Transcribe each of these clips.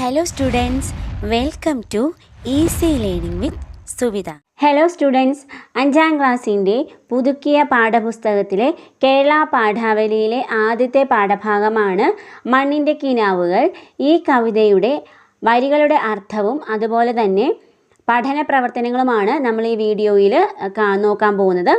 Hello students welcome to easy learning with Suvitha hello students അഞ്ചാം ക്ലാസ്സിന്റെ പുതുക്കിയ പാഠപുസ്തകത്തിലെ കേരള പാഠാവലിയിലെ ആദ്യത്തെ പാഠഭാഗമാണ് മണ്ണിന്റെ കിനാവുകൾ. ഈ കവിതയുടെ വരികളുടെ അർത്ഥവും അതുപോലെ തന്നെ പഠന പ്രവർത്തനങ്ങളുമാണ് നമ്മൾ ഈ വീഡിയോയിൽ നോക്കാൻ പോകുന്നത്.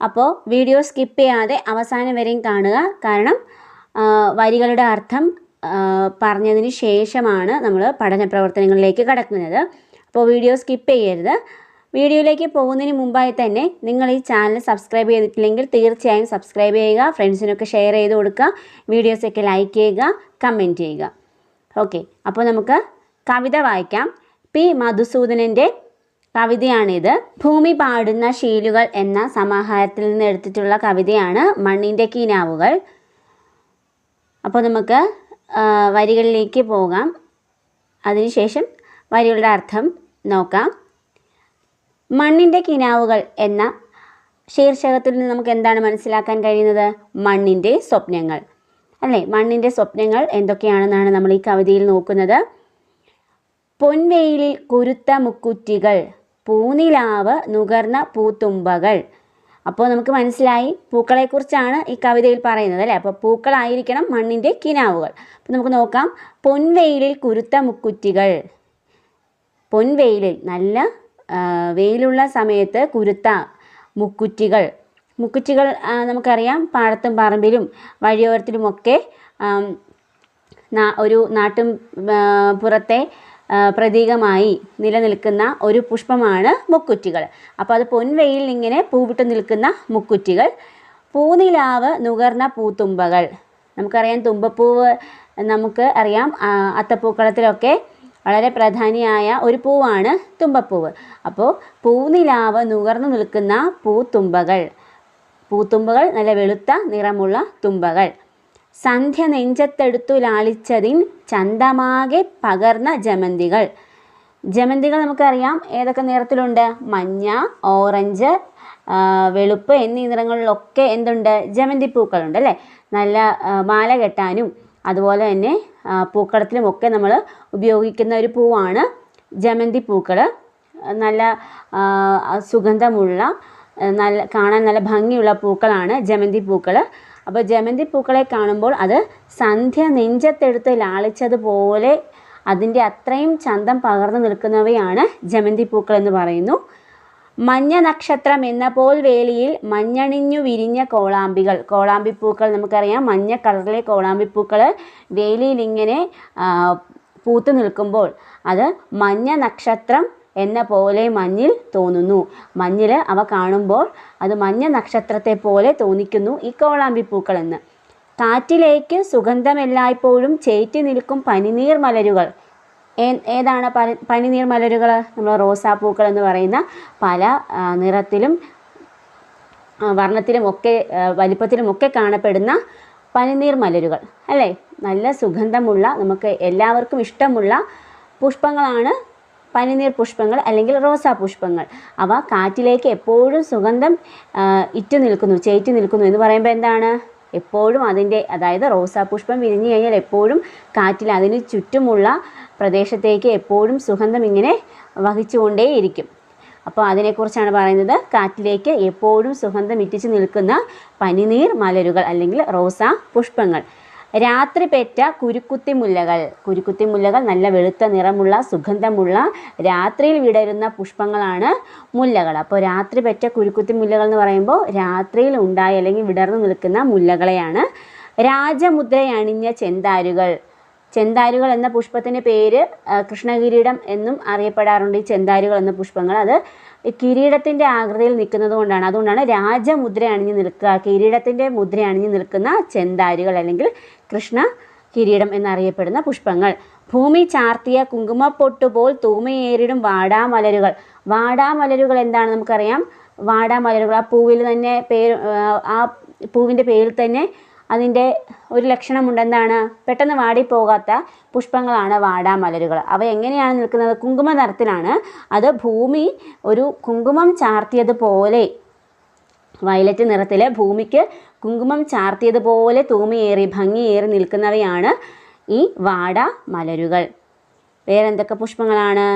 അപ്പോൾ വീഡിയോ സ്കിപ്പ് ചെയ്യാതെ അവസാനം വരെയും കാണുക. കാരണം വരികളുടെ അർത്ഥം പറഞ്ഞതിന് ശേഷമാണ് നമ്മൾ പഠന പ്രവർത്തനങ്ങളിലേക്ക് കടക്കുന്നത്. അപ്പോൾ വീഡിയോ സ്കിപ്പ് ചെയ്യരുത്. വീഡിയോയിലേക്ക് പോകുന്നതിന് മുമ്പായി തന്നെ നിങ്ങൾ ഈ ചാനൽ സബ്സ്ക്രൈബ് ചെയ്തിട്ടില്ലെങ്കിൽ തീർച്ചയായും സബ്സ്ക്രൈബ് ചെയ്യുക ഫ്രണ്ട്സിനൊക്കെ ഷെയർ ചെയ്ത് കൊടുക്കുക വീഡിയോസൊക്കെ ലൈക്ക് ചെയ്യുക കമന്റ് ചെയ്യുക. ഓക്കെ അപ്പോൾ നമുക്ക് കവിത വായിക്കാം. പി. മധുസൂദനന്റെ കവിതയാണിത്. ഭൂമി പാടുന്ന ശീലുകൾ എന്ന സമാഹാരത്തിൽ നിന്ന് എടുത്തിട്ടുള്ള കവിതയാണ് മണ്ണിന്റെ കീനാവുകൾ. അപ്പോൾ നമുക്ക് വരികളിലേക്ക് പോകാം. അതിനുശേഷം വരികളുടെ അർത്ഥം നോക്കാം. മണ്ണിന്റെ കിനാവുകൾ എന്ന ശീർഷകത്തിൽ നിന്ന് നമുക്ക് എന്താണ് മനസ്സിലാക്കാൻ കഴിയുന്നത്? മണ്ണിന്റെ സ്വപ്നങ്ങൾ. അല്ലേ? മണ്ണിന്റെ സ്വപ്നങ്ങൾ എന്തൊക്കെയാണെന്നാണ് നമ്മൾ ഈ കവിതയിൽ നോക്കുന്നത്. പൊൻവെയിലിൽ കുരുത്ത മുക്കുറ്റികൾ പൂനിലാവ് നുകർന്ന പൂത്തുമ്പകൾ അപ്പോൾ നമുക്ക് മനസ്സിലായി പൂക്കളെക്കുറിച്ചാണ് ഈ കവിതയിൽ പറയുന്നത് അല്ലേ? അപ്പോൾ പൂക്കളായിരിക്കണം മണ്ണിന്റെ കിനാവുകൾ. അപ്പോൾ നമുക്ക് നോക്കാം. പൊൻവെയിലിൽ കുരുത്ത മുക്കുറ്റികൾ. പൊൻവെയിലിൽ നല്ല വെയിലുള്ള സമയത്ത് കുരുത്ത മുക്കുറ്റികൾ. മുക്കുറ്റികൾ നമുക്കറിയാം പാടത്തും പറമ്പിലും വഴിയോരത്തിലുമൊക്കെ ഒരു നാട്ടും പുറത്തെ പ്രതീകമായി നിലനിൽക്കുന്ന ഒരു പുഷ്പമാണ് മുക്കുറ്റികൾ. അപ്പോൾ അത് പൊൻവെയിൽ ഇങ്ങനെ പൂവിട്ട് നിൽക്കുന്ന മുക്കുറ്റികൾ. പൂനിലാവ് നുകർന്ന പൂത്തുമ്പകൾ. നമുക്കറിയാം തുമ്പപ്പൂവ് നമുക്ക് അറിയാം. അത്തപ്പൂക്കളത്തിലൊക്കെ വളരെ പ്രധാനിയായ ഒരു പൂവാണ് തുമ്പപ്പൂവ്. അപ്പോൾ പൂനിലാവ് നുകർന്നു നിൽക്കുന്ന പൂത്തുമ്പകൾ. പൂത്തുമ്പകൾ നല്ല വെളുത്ത നിറമുള്ള തുമ്പകൾ. സന്ധ്യ നെഞ്ചത്തെടുത്തു ലാളിച്ചതിൻ ചന്തമാകെ പകർന്ന ജമന്തികൾ. ജമന്തികൾ നമുക്കറിയാം. ഏതൊക്കെ നിറത്തിലുണ്ട്? മഞ്ഞ ഓറഞ്ച് വെളുപ്പ് എന്നീ നിറങ്ങളിലൊക്കെ എന്തുണ്ട്? ജമന്തി പൂക്കളുണ്ട് അല്ലേ? നല്ല മാല കെട്ടാനും അതുപോലെ തന്നെ പൂക്കളത്തിലുമൊക്കെ നമ്മൾ ഉപയോഗിക്കുന്ന ഒരു പൂവാണ് ജമന്തി പൂക്കൾ നല്ല സുഗന്ധമുള്ള നല്ല കാണാൻ നല്ല ഭംഗിയുള്ള പൂക്കളാണ് ജമന്തി പൂക്കൾ അപ്പോൾ ജമന്തി പൂക്കളെ കാണുമ്പോൾ അത് സന്ധ്യ നെഞ്ചത്തെടുത്ത് ലാളിച്ചതുപോലെ അതിന്റെ അത്രയും ചന്തം പകർന്നു നിൽക്കുന്നവയാണ് ജമന്തി പൂക്കൾ എന്ന് പറയുന്നു. മഞ്ഞ നക്ഷത്രം എന്ന പോൽ വേലിയിൽ മഞ്ഞണിഞ്ഞു വിരിഞ്ഞ കോളാമ്പികൾ. കോളാമ്പിപ്പൂക്കൾ നമുക്കറിയാം. മഞ്ഞ കളറിലെ കോളാമ്പിപ്പൂക്കൾ വേലിയിൽ ഇങ്ങനെ പൂത്തു നിൽക്കുമ്പോൾ അത് മഞ്ഞ നക്ഷത്രം എന്ന പോലെ മഞ്ഞിൽ തോന്നുന്നു. മഞ്ഞിൽ അവ കാണുമ്പോൾ അത് മഞ്ഞ നക്ഷത്രത്തെ പോലെ തോന്നിക്കുന്നു ഈ കോളാമ്പിപ്പൂക്കൾ എന്ന്. കാറ്റിലേക്ക് സുഗന്ധമെല്ലായ്പ്പോഴും ചേറ്റി നിൽക്കും പനിനീർ മലരുകൾ. ഏതാണ് പനിനീർ മലരുകൾ? നമ്മൾ റോസാപ്പൂക്കൾ എന്ന് പറയുന്ന പല നിറത്തിലും വർണത്തിലും ഒക്കെ വലിപ്പത്തിലും ഒക്കെ കാണപ്പെടുന്ന പനിനീർ മലരുകൾ. അല്ലേ? നല്ല സുഗന്ധമുള്ള നമുക്ക് എല്ലാവർക്കും ഇഷ്ടമുള്ള പുഷ്പങ്ങളാണ് പനിനീർ പുഷ്പങ്ങൾ അല്ലെങ്കിൽ റോസാ പുഷ്പങ്ങൾ. അവ കാറ്റിലേക്ക് എപ്പോഴും സുഗന്ധം ഇറ്റു നിൽക്കുന്നു ചേറ്റി നിൽക്കുന്നു എന്ന് പറയുമ്പോൾ എന്താണ്? എപ്പോഴും അതിന്റെ അതായത് റോസാ പുഷ്പം വിരിഞ്ഞു കഴിഞ്ഞാൽ എപ്പോഴും കാറ്റിൽ അതിന് ചുറ്റുമുള്ള പ്രദേശത്തേക്ക് എപ്പോഴും സുഗന്ധം ഇങ്ങനെ വഹിച്ചുകൊണ്ടേയിരിക്കും. അപ്പോൾ അതിനെക്കുറിച്ചാണ് പറയുന്നത്. കാറ്റിലേക്ക് എപ്പോഴും സുഗന്ധം ഇറ്റിച്ചു നിൽക്കുന്ന പനിനീർ മലരുകൾ അല്ലെങ്കിൽ റോസാ പുഷ്പങ്ങൾ. രാത്രി പെറ്റ കുരുക്കുത്തി മുല്ലകൾ. കുരുക്കുത്തി മുല്ലകൾ നല്ല വെളുത്ത നിറമുള്ള സുഗന്ധമുള്ള രാത്രിയിൽ വിടരുന്ന പുഷ്പങ്ങളാണ് മുല്ലകൾ. അപ്പോൾ രാത്രി പെറ്റ കുരുക്കുത്തി മുല്ലകൾ എന്ന് പറയുമ്പോൾ രാത്രിയിൽ ഉണ്ടായി അല്ലെങ്കിൽ വിടർന്നു നിൽക്കുന്ന മുല്ലകളെയാണ് രാജമുദ്രയണിഞ്ഞ ചെന്താരുകൾ. ചെന്താരുകൾ എന്ന പുഷ്പത്തിന്റെ പേര് കൃഷ്ണകിരീടം എന്നും അറിയപ്പെടാറുണ്ട് ഈ ചെന്താരുകൾ എന്ന പുഷ്പങ്ങൾ. അത് കിരീടത്തിന്റെ ആകൃതിയിൽ നിൽക്കുന്നത് കൊണ്ടാണ്. അതുകൊണ്ടാണ് രാജമുദ്ര അണിഞ്ഞു നിൽക്കുക കിരീടത്തിന്റെ മുദ്ര അണിഞ്ഞു നിൽക്കുന്ന ചെന്താരുകൾ അല്ലെങ്കിൽ കൃഷ്ണ കിരീടം എന്നറിയപ്പെടുന്ന പുഷ്പങ്ങൾ. ഭൂമി ചാർത്തിയ കുങ്കുമപ്പൊട്ടുപോൽ തൂമയേറിടും വാടാമലരുകൾ. വാടാമലരുകൾ എന്താണ് നമുക്കറിയാം? വാടാമലരുകൾ. ആ പൂവിൽ തന്നെ പേര് ആ പൂവിന്റെ പേരിൽ തന്നെ അതിന്റെ ഒരു ലക്ഷണമുണ്ട് എന്താണ് പെട്ടെന്ന് വാടിപ്പോകാത്ത പുഷ്പങ്ങളാണ് വാടാമലരുകൾ. അവ എങ്ങനെയാണ് നിൽക്കുന്നത്? കുങ്കുമ നിറത്തിലാണ് അത് ഭൂമി ഒരു കുങ്കുമം ചാർത്തിയതുപോലെ വയലറ്റ് നിറത്തിൽ ഭൂമിക്ക് കുങ്കുമം ചാർത്തിയതുപോലെ തൂമിയേറി ഭംഗിയേറി നിൽക്കുന്നവയാണ് ഈ വാട മലരുകൾ. വേറെന്തൊക്കെ പുഷ്പങ്ങളാണ്?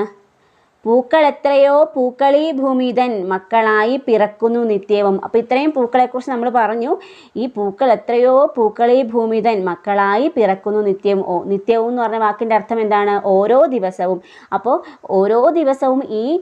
പൂക്കൾ എത്രയോ പൂക്കളീ ഭൂമിതൻ മക്കളായി പിറക്കുന്നു നിത്യവും. അപ്പോൾ ഇത്രയും പൂക്കളെക്കുറിച്ച് നമ്മൾ പറഞ്ഞു. ഈ പൂക്കൾ എത്രയോ പൂക്കളീ ഭൂമിതൻ മക്കളായി പിറക്കുന്നു നിത്യം. ഓ നിത്യവും എന്ന് പറഞ്ഞ വാക്കിന്റെ അർത്ഥം എന്താണ്? ഓരോ ദിവസവും. അപ്പോൾ ഓരോ ദിവസവും ഈ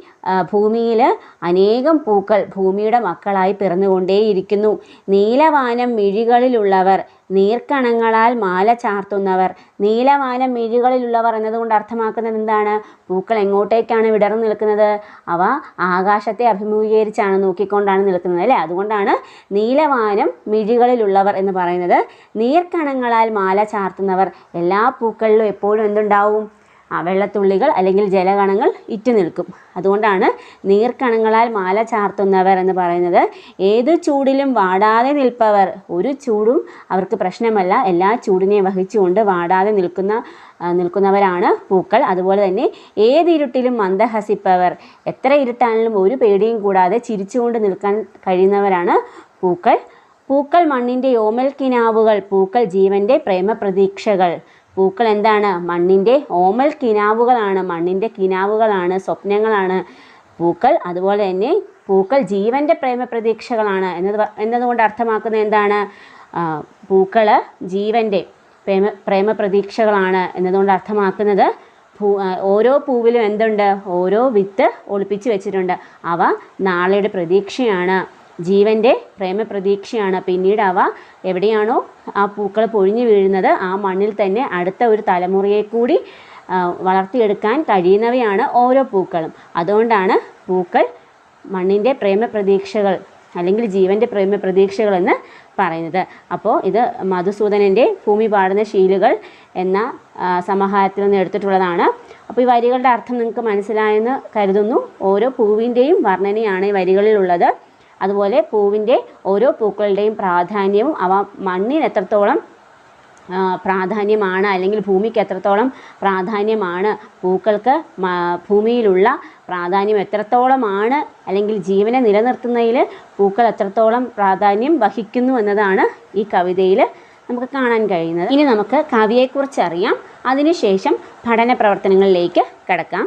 ഭൂമിയിൽ അനേകം പൂക്കൾ ഭൂമിയുടെ മക്കളായി പിറന്നുകൊണ്ടേയിരിക്കുന്നു. നീലവാനം മിഴികളിലുള്ളവർ നീർക്കണങ്ങളാൽ മാല ചാർത്തുന്നവർ. നീലമാല മിഴികളിലുള്ളവർ എന്നതുകൊണ്ട് അർത്ഥമാക്കുന്നത് എന്താണ്? പൂക്കൾ എങ്ങോട്ടേക്കാണ് വിടർന്നു നിൽക്കുന്നത്? അവ ആകാശത്തെ അഭിമുഖീകരിച്ചാണ് നോക്കിക്കൊണ്ടാണ് നിൽക്കുന്നത് അല്ലേ? അതുകൊണ്ടാണ് നീലവാനം മിഴികളിലുള്ളവർ എന്ന് പറയുന്നത്. നീർക്കണങ്ങളാൽ മാല ചാർത്തുന്നവർ. എല്ലാ പൂക്കളിലും എപ്പോഴും എന്തുണ്ടാവും? വെള്ളത്തുള്ളികൾ അല്ലെങ്കിൽ ജലകണങ്ങൾ ഇറ്റു നിൽക്കും. അതുകൊണ്ടാണ് നീർക്കണങ്ങളാൽ മാല ചാർത്തുന്നവർ എന്ന് പറയുന്നത്. ഏത് ചൂടിലും വാടാതെ നിൽപ്പവർ ഒരു ചൂടും അവർക്ക് പ്രശ്നമല്ല. എല്ലാ ചൂടിനെയും വഹിച്ചുകൊണ്ട് വാടാതെ നിൽക്കുന്ന നിൽക്കുന്നവരാണ് പൂക്കൾ. അതുപോലെ തന്നെ ഏതിരുട്ടിലും മന്ദഹസിപ്പവർ എത്ര ഇരുട്ടാണെങ്കിലും ഒരു പേടിയും കൂടാതെ ചിരിച്ചുകൊണ്ട് നിൽക്കാൻ കഴിയുന്നവരാണ് പൂക്കൾ. പൂക്കൾ മണ്ണിന്റെ ഓമൽ കിനാവുകൾ പൂക്കൾ ജീവന്റെ പ്രേമപ്രതീക്ഷകൾ. പൂക്കൾ എന്താണ്? മണ്ണിന്റെ ഓമൽ കിനാവുകളാണ്. മണ്ണിന്റെ കിനാവുകളാണ്. സ്വപ്നങ്ങളാണ് പൂക്കൾ. അതുപോലെ തന്നെ പൂക്കൾ ജീവന്റെ പ്രേമപ്രതീക്ഷകളാണ്. എന്നത് എന്നതുകൊണ്ട് അർത്ഥമാക്കുന്നത് എന്താണ്? പൂക്കൾ ജീവന്റെ പ്രേമ പ്രേമപ്രതീക്ഷകളാണ് എന്നതുകൊണ്ട് അർത്ഥമാക്കുന്നത് പൂ ഓരോ പൂവിലും എന്തുണ്ട്? ഓരോ വിത്ത് ഒളിപ്പിച്ച് വെച്ചിട്ടുണ്ട്. അവ നാളെയുടെ പ്രതീക്ഷയാണ്. ജീവന്റെ പ്രേമപ്രതീക്ഷയാണ്. പിന്നീട് അവ എവിടെയാണോ ആ പൂക്കൾ പൊഴിഞ്ഞു വീഴുന്നത് ആ മണ്ണിൽ തന്നെ അടുത്ത ഒരു തലമുറയെ കൂടി വളർത്തിയെടുക്കാൻ കഴിയുന്നവയാണ് ഓരോ പൂക്കളും. അതുകൊണ്ടാണ് പൂക്കൾ മണ്ണിന്റെ പ്രേമപ്രതീക്ഷകൾ അല്ലെങ്കിൽ ജീവന്റെ പ്രേമപ്രതീക്ഷകൾ എന്ന് പറയുന്നത്. അപ്പോൾ ഇത് മധുസൂദനന്റെ ഭൂമി പാടുന്ന ശീലുകൾ എന്ന സമാഹാരത്തിൽ നിന്ന് എടുത്തിട്ടുള്ളതാണ്. അപ്പോൾ ഈ വരികളുടെ അർത്ഥം നിങ്ങൾക്ക് മനസ്സിലായെന്ന് കരുതുന്നു. ഓരോ പൂവിന്റെയും വർണനയാണ് ഈ വരികളിലുള്ളത്. അതുപോലെ പൂവിന്റെ ഓരോ പൂക്കളുടെയും പ്രാധാന്യവും അവ മണ്ണിന് എത്രത്തോളം പ്രാധാന്യമാണ് അല്ലെങ്കിൽ ഭൂമിക്ക് എത്രത്തോളം പ്രാധാന്യമാണ് പൂക്കൾക്ക് ഭൂമിയിലുള്ള പ്രാധാന്യം എത്രത്തോളമാണ് അല്ലെങ്കിൽ ജീവനെ നിലനിർത്തുന്നതിൽ പൂക്കൾ എത്രത്തോളം പ്രാധാന്യം വഹിക്കുന്നു എന്നതാണ് ഈ കവിതയിൽ നമുക്ക് കാണാൻ കഴിയുന്നത്. ഇനി നമുക്ക് കവിയെക്കുറിച്ച് അറിയാം. അതിനുശേഷം പഠന പ്രവർത്തനങ്ങളിലേക്ക് കടക്കാം.